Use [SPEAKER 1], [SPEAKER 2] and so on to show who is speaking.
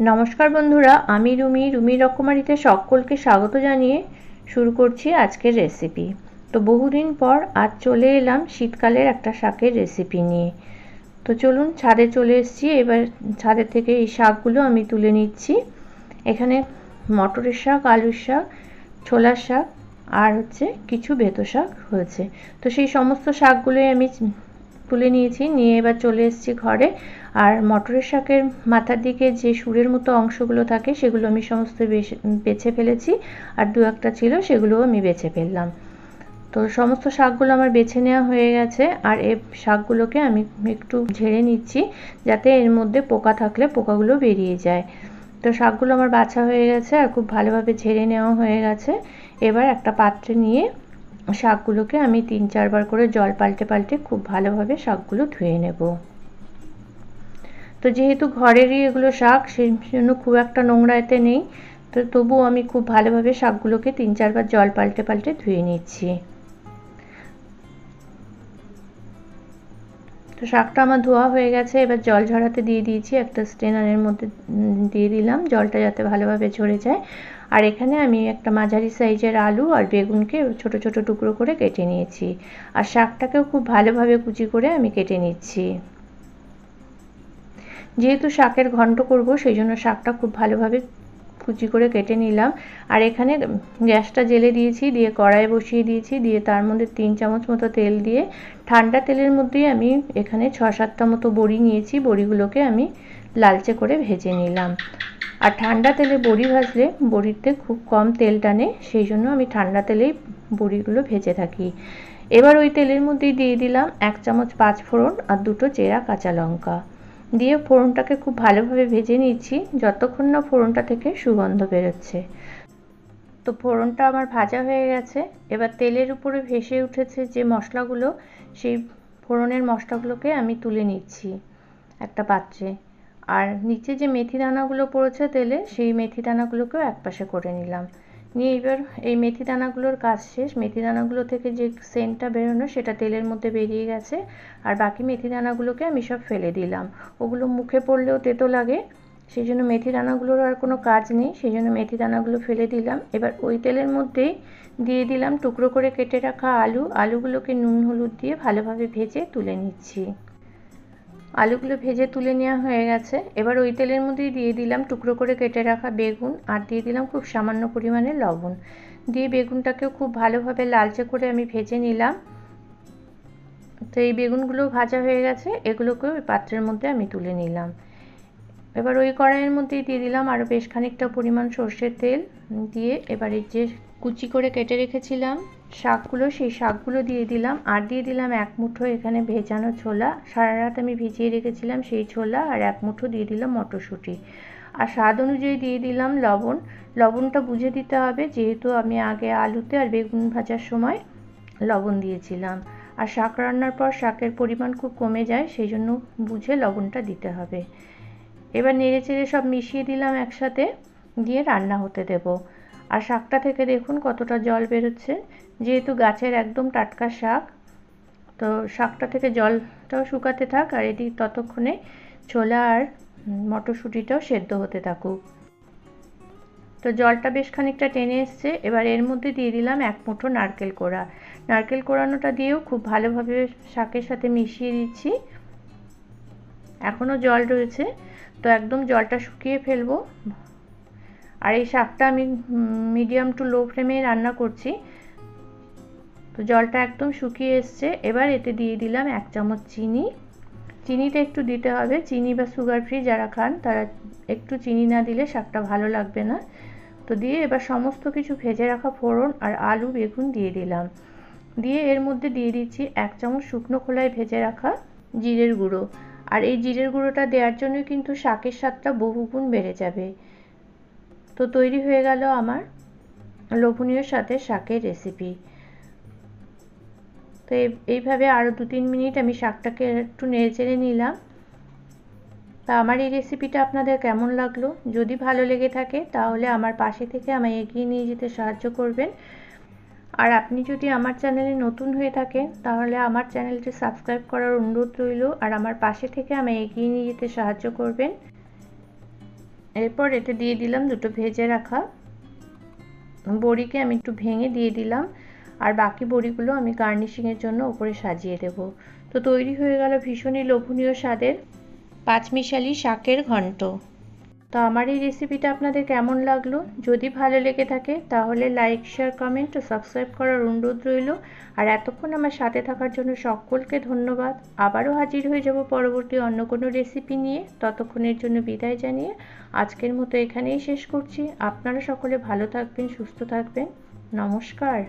[SPEAKER 1] নমস্কার বন্ধুরা, আমি রুমি রুমি রকমারিতে সকলকে স্বাগত জানিয়ে শুরু করছি আজকের রেসিপি তো বহুদিন পর আজ চলে এলাম শীতকালের একটা শাকের রেসিপি নিয়ে। তো চলুন ছাদে চলে এসেছি, এবার ছাদের থেকে এই শাকগুলো আমি তুলে নিচ্ছি। এখানে মটরের শাক, আলুর শাক, ছোলার শাক আর হচ্ছে কিছু বেতো শাক হয়েছে। তো সেই সমস্ত শাকগুলোই আমি তুলে নিয়েছি, নিয়ে এবার চলে এসেছি ঘরে। আর মটরের শাকের মাথার দিকে যে সুরের মতো অংশগুলো থাকে, সেগুলো আমি সমস্ত বেছে ফেলেছি। আর দু একটা ছিল, সেগুলোও আমি বেছে ফেললাম। তো সমস্ত শাকগুলো আমার বেছে নেওয়া হয়ে গেছে। আর এই শাকগুলোকে আমি একটু ঝেড়ে নিচ্ছি, যাতে এর মধ্যে পোকা থাকলে পোকাগুলো বেরিয়ে যায়। তো শাকগুলো আমার বাছা হয়ে গেছে, আর খুব ভালোভাবে ঝেড়ে নেওয়া হয়ে গেছে। এবার একটা পাত্রে নিয়ে শাকগুলোকে আমি তিন চারবার করে জল পাল্টে পাল্টে খুব ভালোভাবে শাকগুলো ধুয়ে নেব। তো যেহেতু ঘরেরই এগুলো শাক, সেই জন্য খুব একটা নোংরা এতে নেই। তো তবুও আমি খুব ভালোভাবে শাকগুলোকে তিন চারবার জল পাল্টে পাল্টে ধুয়ে নিচ্ছি। তো শাকটা আমার ধোয়া হয়ে গেছে, এবার জল ঝরাতে দিয়ে দিয়েছি, একটা স্টেনারের মধ্যে দিয়ে দিলাম, জলটা যাতে ভালোভাবে ঝরে যায়। আর এখানে আমি একটা মাঝারি সাইজের আলু আর বেগুনকে ছোট ছোট টুকরো করে কেটে নিয়েছি। আর শাকটাকেও খুব ভালোভাবে কুচি করে আমি কেটে নিচ্ছি। যেহেতু শাকের ঘন্ট করব সেই জন্য শাকটা খুব ভালোভাবে কুচি করে কেটে নিলাম। আর এখানে গ্যাসটা জেলে দিয়েছি, দিয়ে কড়াই বসিয়ে দিয়েছি, দিয়ে তার মধ্যে তিন চামচ মতো তেল দিয়ে ঠান্ডা তেলের মধ্যেই আমি এখানে ছ সাতটা মতো বড়ি নিয়েছি, বড়িগুলোকে আমি লালচে করে ভেজে নিলাম। আর ঠান্ডা তেলে বড়ি ভাজলে বড়িতে খুব কম তেল টানে সেই জন্য আমি ঠান্ডা তেলেই বড়িগুলো ভেজে থাকি। এবার ওই তেলের মধ্যেই দিয়ে দিলাম এক চামচ পাঁচ ফোড়ন আর দুটো চেরা কাঁচা লঙ্কা। দিয়ে ফোড়নটাকে খুব ভালোভাবে ভেজে নিচ্ছি যতক্ষণ না ফোড়নটা থেকে সুগন্ধ বেরোচ্ছে। তো ফোড়নটা আমার ভাজা হয়ে গেছে। এবার তেলের উপরে ভেসে উঠেছে যে মশলাগুলো, সেই ফোড়নের মশলাগুলোকে আমি তুলে নিচ্ছি একটা পাত্রে। আর নিচে যে মেথি দানাগুলো পড়েছে তেলে, সেই মেথি দানাগুলোকেও একপাশে করে নিলাম। নিয়ে এবার এই মেথি দানাগুলোর কাজ শেষ। মেথি দানাগুলো থেকে যে সেন্টটা বেরোনো সেটা তেলের মধ্যে বেরিয়ে গেছে। আর বাকি মেথি দানাগুলোকে আমি সব ফেলে দিলাম। ওগুলো মুখে পড়লেও তেতো লাগে। সেই জন্য মেথি দানাগুলোর আর কোনো কাজ নেই। সেই জন্য মেথি দানাগুলো ফেলে দিলাম। এবার ওই তেলের মধ্যেই দিয়ে দিলাম টুকরো করে কেটে রাখা আলু। আলুগুলোকে নুন, হলুদ দিয়ে ভালোভাবে ভেজে তুলে নিচ্ছি। আলুগুলো ভেজে তুলে নেওয়া হয়ে গেছে। এবার ওই তেলের মধ্যেই দিয়ে দিলাম টুকরো করে কেটে রাখা বেগুন আর দিয়ে দিলাম খুব সামান্য পরিমাণে লবণ। দিয়ে বেগুনটাকেও খুব ভালোভাবে লালচে করে আমি ভেজে নিলাম। তো এই বেগুনগুলো ভাজা হয়ে গেছে, এগুলোকেও ওই পাত্রের মধ্যে আমি তুলে নিলাম। এবার ওই কড়াইয়ের মধ্যেই দিয়ে দিলাম আরও বেশ খানিকটা পরিমাণ সর্ষের তেল। দিয়ে এবারে যে কুচি করে কেটে রেখেছিলাম শাকগুলো, সেই শাকগুলো দিয়ে দিলাম। আর দিয়ে দিলাম এক মুঠো এখানে ভেজানো ছোলা। সারা রাত আমি ভিজিয়ে রেখেছিলাম সেই ছোলা আর এক মুঠো দিয়ে দিলাম মটরশুঁটি। আর স্বাদ অনুযায়ী দিয়ে দিলাম লবণ। লবণটা বুঝে দিতে হবে, যেহেতু আমি আগে আলুতে আর বেগুন ভাজার সময় লবণ দিয়েছিলাম। আর শাক রান্নার পর শাকের পরিমাণ খুব কমে যায়, সেই জন্য বুঝে লবণটা দিতে হবে। এবার নেড়ে চেড়ে সব মিশিয়ে দিলাম একসাথে, দিয়ে রান্না হতে দেবো। আর শাকটা থেকে দেখুন কতটা জল বেরোচ্ছে। যেহেতু গাছের একদম টাটকা শাক, তো শাকটা থেকে জলটাও শুকাতে থাক আর এটি ততক্ষণে ছোলা আর মটরশুঁটিটাও সেদ্ধ হতে থাকুক। তো জলটা বেশ খানিকটা টেনে এসছে। এবার এর মধ্যে দিয়ে দিলাম এক মুঠো নারকেল কোড়া। নারকেল কোড়ানোটা দিয়েও খুব ভালোভাবে শাকের সাথে মিশিয়ে দিচ্ছি। এখনও জল রয়েছে, তো একদম জলটা শুকিয়ে ফেলব। আর এই শাকটা আমি মিডিয়াম টু লো ফ্লেমে রান্না করছি। তো জলটা একদম শুকিয়ে এসছে। এবার এতে দিয়ে দিলাম এক চামচ চিনি। চিনিটা একটু দিতে হবে। চিনি বা সুগার ফ্রি যারা খান, তারা একটু চিনি না দিলে শাকটা ভালো লাগবে না। তো দিয়ে এবার সমস্ত কিছু ভেজে রাখা ফোড়ন আর আলু, বেগুন দিয়ে দিলাম। দিয়ে এর মধ্যে দিয়ে দিচ্ছি এক চামচ শুকনো খোলায় ভেজে রাখা জিরের গুঁড়ো। আর এই জিরের গুঁড়োটা দেওয়ার জন্য কিন্তু শাকের স্বাদটা বহুগুণ বেড়ে যাবে। তো তৈরি হয়ে গেল আমার লোভনীয় সাথে শাকের রেসিপি তো এইভাবে আরও দু তিন মিনিট আমি শাকটাকে একটু নেড়ে নিলাম। তা আমার এই রেসিপিটা আপনাদের কেমন লাগল? যদি ভালো লেগে থাকে, তাহলে আমার পাশে থেকে আমায় এগিয়ে নিয়ে যেতে সাহায্য করবেন। আর আপনি যদি আমার চ্যানেলে নতুন হয়ে থাকেন, তাহলে আমার চ্যানেলটি সাবস্ক্রাইব করার অনুরোধ রইল। আর আমার পাশে থেকে আমায় এগিয়ে নিয়ে যেতে সাহায্য করবেন। এরপর এটা দিয়ে দিলাম দুটো ভেজে রাখা বড়িকে আমি একটু ভেঙে দিয়ে দিলাম, আর বাকি বড়িগুলো আমি গার্নিশিংয়ের জন্য ওপরে সাজিয়ে দেব। তো তৈরি হয়ে গেল ভীষণই লোভনীয় স্বাদের পাঁচমিশালি শাকের ঘন্ট। তো আমার এই রেসিপিটা আপনাদের কেমন লাগল? যদি ভালো লেগে থাকে, তাহলে লাইক শেয়ার কমেন্ট ও সাবস্ক্রাইব করার অনুরোধ রইল। আর এতক্ষণ আমার সাথে থাকার জন্য সকলকে ধন্যবাদ। আবারও হাজির হয়ে যাব পরবর্তী অন্য কোনো রেসিপি নিয়ে। ততক্ষণের জন্য বিদায় জানিয়ে আজকের মতো এখানেই শেষ করছি। আপনারা সকলে ভালো থাকবেন, সুস্থ থাকবেন। নমস্কার।